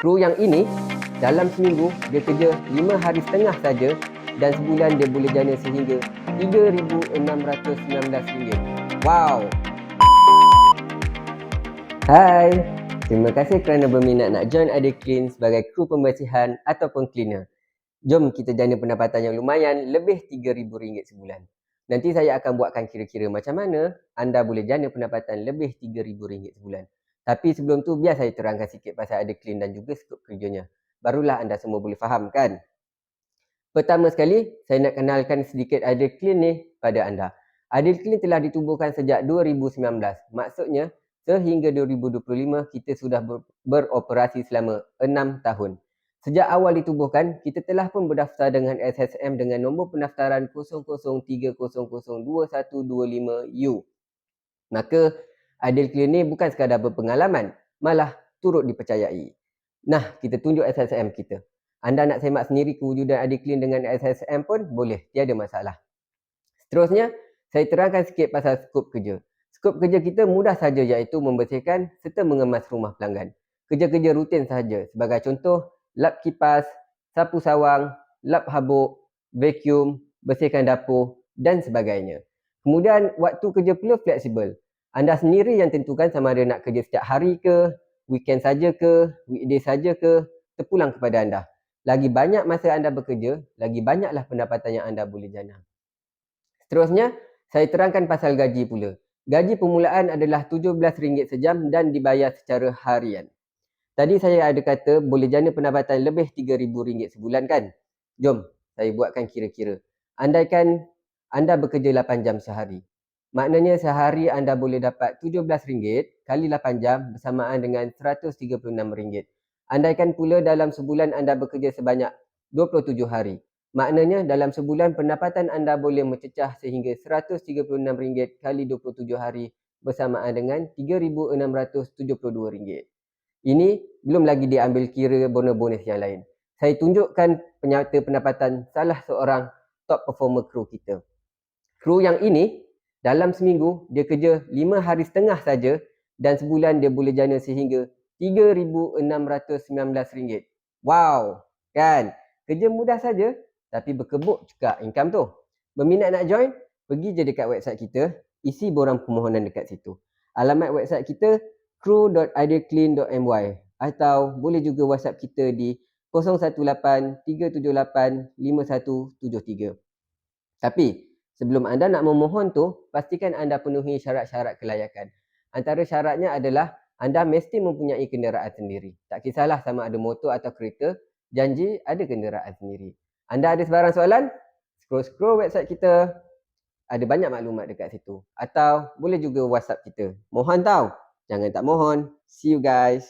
Kru yang ini dalam seminggu dia kerja 5 hari setengah saja dan sebulan dia boleh jana sehingga RM3,619. Wow! Hai, terima kasih kerana berminat nak join Ada Clean sebagai kru pembersihan ataupun cleaner. Jom kita jana pendapatan yang lumayan lebih RM3,000 sebulan. Nanti saya akan buatkan kira-kira macam mana anda boleh jana pendapatan lebih RM3,000 sebulan. Tapi sebelum tu biar saya terangkan sikit pasal Ada Clean dan juga skop kerjanya. Barulah anda semua boleh faham kan? Pertama sekali, saya nak kenalkan sedikit Ada Clean ni pada anda. Ada Clean telah ditubuhkan sejak 2019. Maksudnya, sehingga 2025 kita sudah ber- beroperasi selama 6 tahun. Sejak awal ditubuhkan, kita telah pun berdaftar dengan SSM dengan nombor pendaftaran 00302125U. Maka, Adil Clear ni bukan sekadar berpengalaman, malah turut dipercayai. Nah, kita tunjuk SSM kita. Anda nak semak sendiri kewujudan Adil Clean dengan SSM pun boleh, tiada masalah. Seterusnya, saya terangkan sikit pasal skop kerja. Skop kerja kita mudah saja iaitu membersihkan serta mengemas rumah pelanggan. Kerja-kerja rutin sahaja. Sebagai contoh, lap kipas, sapu sawang, lap habuk, vacuum, bersihkan dapur dan sebagainya. Kemudian, waktu kerja pula fleksibel. Anda sendiri yang tentukan sama ada nak kerja setiap hari ke, weekend saja ke, weekday saja ke, terpulang kepada anda. Lagi banyak masa anda bekerja, lagi banyaklah pendapatan yang anda boleh jana. Seterusnya, saya terangkan pasal gaji pula. Gaji permulaan adalah RM17 sejam dan dibayar secara harian. Tadi saya ada kata boleh jana pendapatan lebih RM3,000 sebulan kan? Jom, saya buatkan kira-kira. Andaikan anda bekerja 8 jam sehari. Maknanya sehari anda boleh dapat RM17 kali 8 jam bersamaan dengan RM136. Andaikan pula dalam sebulan anda bekerja sebanyak 27 hari. Maknanya dalam sebulan pendapatan anda boleh mencecah sehingga RM136 kali 27 hari bersamaan dengan RM3,672. Ini belum lagi diambil kira bonus-bonus yang lain. Saya tunjukkan penyata pendapatan salah seorang top performer kru kita. Kru yang ini dalam seminggu dia kerja 5 hari setengah saja dan sebulan dia boleh jana sehingga RM3,619. Wow, kan? Kerja mudah saja tapi berkebuk juga income tu. Berminat nak join? Pergi je dekat website kita, isi borang permohonan dekat situ. Alamat website kita crew.ideaclean.my atau boleh juga WhatsApp kita di 018-378-5173. Tapi sebelum anda nak memohon tu, pastikan anda penuhi syarat-syarat kelayakan. Antara syaratnya adalah anda mesti mempunyai kenderaan sendiri. Tak kisahlah sama ada motor atau kereta, janji ada kenderaan sendiri. Anda ada sebarang soalan? Scroll-scroll website kita. Ada banyak maklumat dekat situ. Atau boleh juga WhatsApp kita. Mohon tahu. Jangan tak mohon. See you guys.